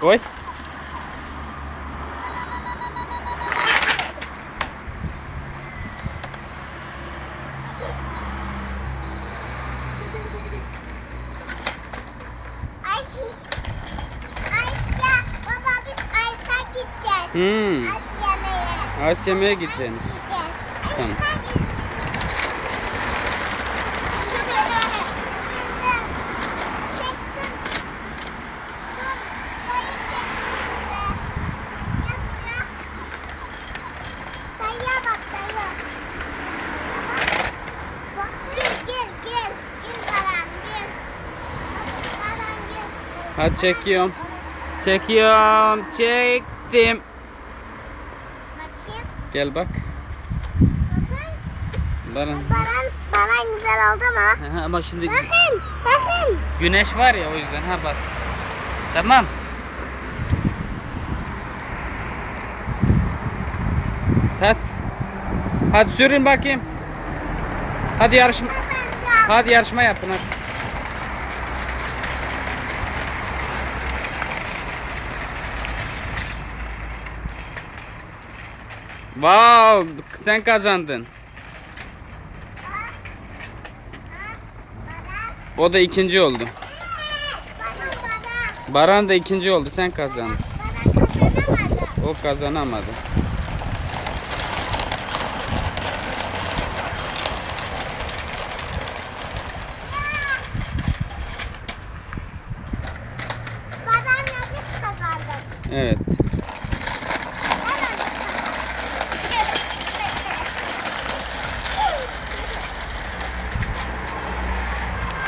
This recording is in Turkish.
Koy. Hmm. Ayşe yemeğe. Gideceğiniz. Tamam. Çektim. Dur, dayı çeksin size. Yap ya. Dayıya bak dayı. Bak gel gel gel. Gel Baran gel. Baran gel. Hadi çekiyorum. Çekiyorum. Çektim. Bakayım. Gel bak. Baran. Baran, Baran güzel oldu mu? Aha, Ama şimdi Bakın, bakın. güneş var ya o yüzden ha bak. Tamam. Hadi. Hadi sürün bakayım. Hadi yarışma. Hadi yarışma yapın hadi. Wow, sen kazandın. O da ikinci oldu. Baran da ikinci oldu. Sen kazandın. O kazanamadı. Evet.